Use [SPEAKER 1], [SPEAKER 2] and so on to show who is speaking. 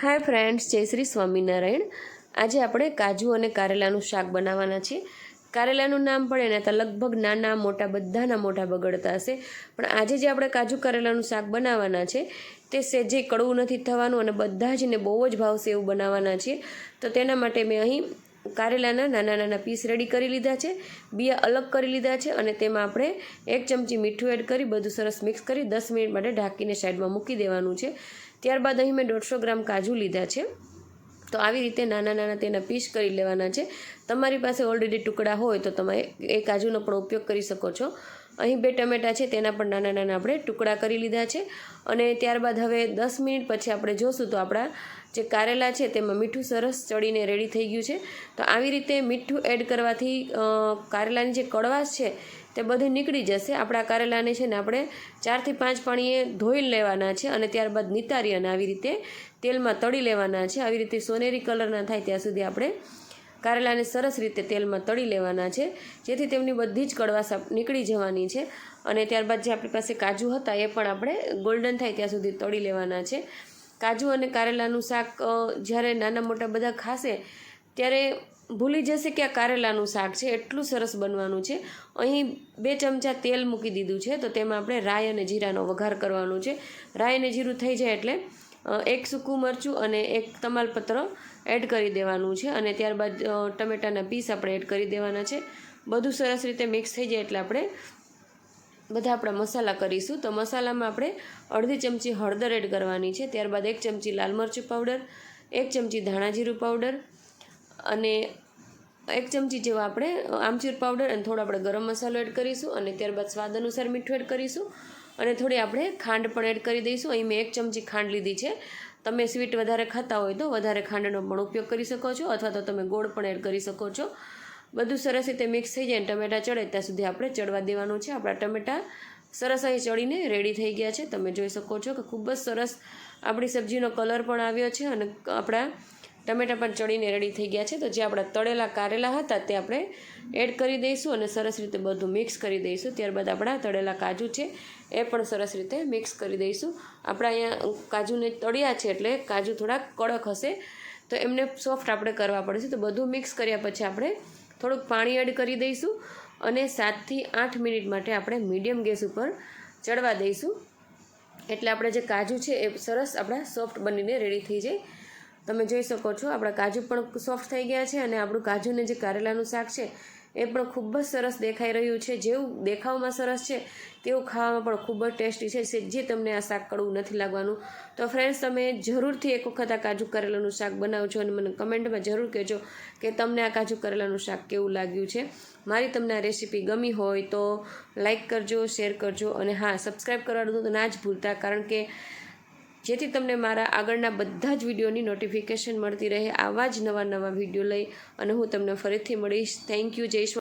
[SPEAKER 1] Hi friends, જય શ્રી સ્વામિનારાયણ. આજે આપણે કાજુ અને કારેલાનું શાક બનાવવાના છીએ કારેલાનું નામ પણ એના તો લગભગ નાના, મોટા, બધાના મોટા બગડતા હશે. પણ આજે જે આપણે કાજુ કારેલાનું શાક બનાવવાના છે, તે સેજે કડવું નથી થવાનું અને બધા જ ને બહુ જ ભાવશે એવું બનાવવાના છીએ તો તેના માટે મેં અહીં કારેલાના નાના નાના પીસ રેડી કરી લીધા છે. બિયા અલગ કરી લીધા છે અને તેમાં આપણે એક ચમચી મીઠું એડ કરી બધું સરસ મિક્સ કરી દસ મિનિટ માટે ઢાંકીને સાઈડમાં મૂકી દેવાનું છે. ત્યારબાદ અહીં મેં દોઢસો ગ્રામ કાજુ લીધા છે. તો આવી રીતે નાના નાના તેના પીસ કરી લેવાના છે. તમારી પાસે ઓલરેડી ટુકડા હોય તો તમે એ કાજુનો પણ ઉપયોગ કરી શકો છો. અહીં બે ટમેટા છે, તેના પણ નાના નાના આપણે ટુકડા કરી લીધા છે. અને ત્યારબાદ હવે દસ મિનિટ પછી આપણે જોશું તો આપણા જે કારેલા છે, તેમાં મીઠું સરસ ચડીને રેડી થઈ ગયું છે. તો આવી રીતે મીઠું એડ કરવાથી કારેલાની જે કડવાશ છે, તે બધી નીકળી જશે. આપણા કારેલાને છે ને આપણે ચારથી પાંચ પાણીએ ધોઈ લેવાના છે અને ત્યારબાદ નિતારી અને આવી રીતે તેલમાં તળી લેવાના છે. આવી રીતે સોનેરી કલરના થાય ત્યાં સુધી આપણે કારેલાને સરસ રીતે તેલમાં તળી લેવાના છે. જેથી તેમની બધી જ કડવાશ નીકળી જવાની છે. અને ત્યારબાદ જે આપણી પાસે કાજુ હતા, એ પણ આપણે ગોલ્ડન થાય ત્યાં સુધી તળી લેવાના છે. કાજુ અને કારેલાનું શાક જ્યારે નાના મોટા બધા ખાશે, ત્યારે ભૂલી જશે કે આ કારેલાનું શાક છે. એટલું સરસ બનવાનું છે. અહીં બે ચમચા તેલ મૂકી દીધું છે. તો તેમાં આપણે રાઈ અને જીરાનો વઘાર કરવાનો છે. રાઈ અને જીરું થઈ જાય એટલે એક સૂકું મરચું અને એક તમાલપત્ર એડ કરી દેવાનું છે અને ત્યારબાદ ટમેટાના પીસ આપણે એડ કરી દેવાના છે. બધું સરસ રીતે મિક્સ થઈ જાય એટલે આપણે બધા આપણા મસાલા કરીશું. તો મસાલામાં આપણે અડધી ચમચી હળદર એડ કરવાની છે. ત્યારબાદ એક ચમચી લાલ મરચું પાવડર એક ચમચી ધાણા જીરું પાવડર અને એક ચમચી જેવા આપણે આમચૂર પાવડર અને થોડો આપણે ગરમ મસાલો એડ કરીશું અને ત્યારબાદ સ્વાદ અનુસાર મીઠું એડ કરીશું. અને થોડી આપણે ખાંડ પણ એડ કરી દઈશું. અહીં મેં એક ચમચી ખાંડ લીધી છે. તમે સ્વીટ વધારે ખાતા હોય તો વધારે ખાંડનો પણ ઉપયોગ કરી શકો છો, અથવા તો તમે ગોળ પણ એડ કરી શકો છો. બધું સરસ રીતે મિક્સ થઈ જાય ટમેટા ચડે ત્યાં સુધી આપણે ચડવા દેવાનું છે. આપણા ટમેટા સરસ અહીં ચડીને રેડી થઈ ગયા છે. તમે જોઈ શકો છો કે ખૂબ જ સરસ આપણી સબ્જીનો કલર પણ આવ્યો છે અને આપણા ટમેટા પણ ચડીને રેડી થઈ ગયા છે. તો જે આપણા તળેલા કારેલા હતા તે આપણે એડ કરી દઈશું અને સરસ રીતે બધું મિક્સ કરી દઈશું. ત્યારબાદ આપણા તળેલા કાજુ છે એ પણ સરસ રીતે મિક્સ કરી દઈશું. આપણા અહીંયા કાજુને તળ્યા છે એટલે કાજુ થોડાક કડક હશે. તો એમને સોફ્ટ આપણે કરવા પડશે. તો બધું મિક્સ કર્યા પછી આપણે થોડુંક પાણી એડ કરી દઈશું અને સાતથી આઠ મિનિટ માટે આપણે મીડિયમ ગેસ ઉપર ચડવા દઈશું. એટલે આપણે જે કાજુ છે એ સરસ આપણા સોફ્ટ બનીને રેડી થઈ જાય. તમે જોઈ શકો છો, આપણા કાજુ પણ સોફ્ટ થઈ ગયા છે અને આપણું કાજુને જે કારેલાનું શાક છે, એ પણ ખૂબ જ સરસ દેખાઈ રહ્યું છે. જેવું દેખાવમાં સરસ છે, તેવું ખાવામાં પણ ખૂબ જ ટેસ્ટી છે, જે તમને આ શાક કડવું નથી લાગવાનું. તો ફ્રેન્ડ્સ તમે જરૂરથી એક વખત આ કાજુ કરેલાનું શાક બનાવજો અને મને કમેન્ટમાં જરૂર કહેજો કે તમને આ કાજુ કરેલાનું શાક કેવું લાગ્યું છે. મારી તમને આ રેસીપી ગમી હોય તો લાઈક કરજો, શેર કરજો અને હા સબસ્ક્રાઈબ કરવાનું તો ના જ ભૂલતા, કારણ કે જેથી તમને મારા આગળના બધા જ વિડીયોની નોટિફિકેશન મળતી રહે આવા જ નવા નવા વીડિયો લઈ અને હું તમને ફરીથી મળીશ. થેન્ક યુ જય શ્રી